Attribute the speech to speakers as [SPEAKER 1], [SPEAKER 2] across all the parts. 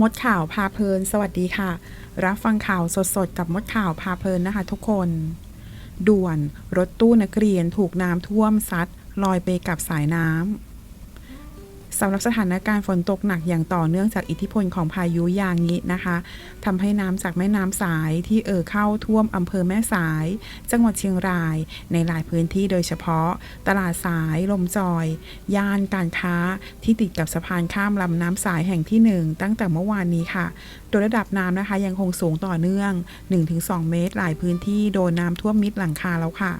[SPEAKER 1] มดข่าวพาเพลิน สวัสดีค่ะ รับฟังข่าวสดๆ กับมดข่าวพาเพลินนะคะทุกคน ด่วนรถตู้นักเรียนถูกน้ำท่วมซัดลอยไปกับสายน้ำ สำหรับสถานการณ์ฝนตกหนักอย่างต่อเนื่องจากอิทธิพลของพายุยางงินะคะทำให้น้ำจากแม่น้ำสายที่เอ่อเข้าท่วมอำเภอแม่สาย จังหวัดเชียงราย ในหลายพื้นที่โดยเฉพาะ ตลาดสายลมจอย ย่านการค้าที่ติดกับสะพานข้ามลำน้ำสายแห่งที่ 1 ตั้งแต่เมื่อวานนี้ค่ะ โดยระดับน้ำนะคะยังคงสูงต่อเนื่อง 1-2 เมตร หลายพื้นที่โดนน้ำท่วมมิดหลังคาแล้วค่ะ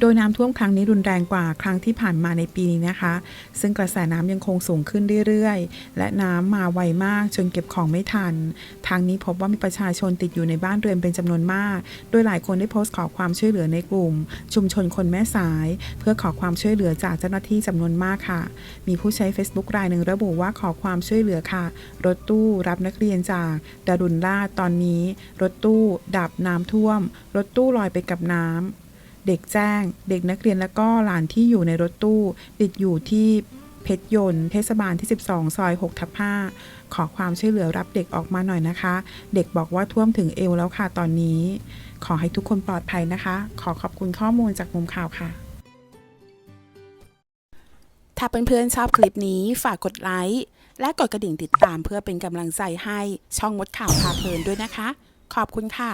[SPEAKER 1] โดยน้ำท่วมครั้งนี้รุนแรงกว่าครั้งที่ผ่านมาในปีนี้นะคะ ซึ่งกระแสน้ำยังคงสูงขึ้นเรื่อยๆ และน้ำมาไวมากจนเก็บของไม่ทัน ทางนี้พบว่ามีประชาชนติดอยู่ในบ้านเรือนเป็นจำนวนมาก โดยหลายคนได้โพสต์ขอความช่วยเหลือในกลุ่ม ชุมชนคนแม่สาย เพื่อขอความช่วยเหลือจากเจ้าหน้าที่จำนวนมากค่ะ มีผู้ใช้ Facebook รายหนึ่งระบุว่าขอความช่วยเหลือค่ะ รถตู้รับนักเรียนจากดารุณราตอนนี้ รถตู้ดับน้ำท่วม รถตู้ลอยไปกับน้ำ เด็กแจ้ง เด็กนักเรียนและก็หลานที่อยู่ในรถตู้ ติดอยู่ที่เพชรยนต์เทศบาลที่ 12 ซอย6ทับ5ขอความช่วยเหลือรับเด็กออกมาหน่อยนะคะ เด็กบอกว่าท่วมถึงเอวแล้วค่ะตอนนี้ ขอให้ทุกคนปลอดภัยนะคะ ขอขอบคุณข้อมูลจากมุมข่าวค่ะ ถ้าเพื่อนๆชอบคลิปนี้ฝากกดไลค์และกดกระดิ่งติดตามเพื่อเป็นกำลังใจให้ช่องมดข่าวพาเพลินด้วยนะคะ ขอบคุณค่ะ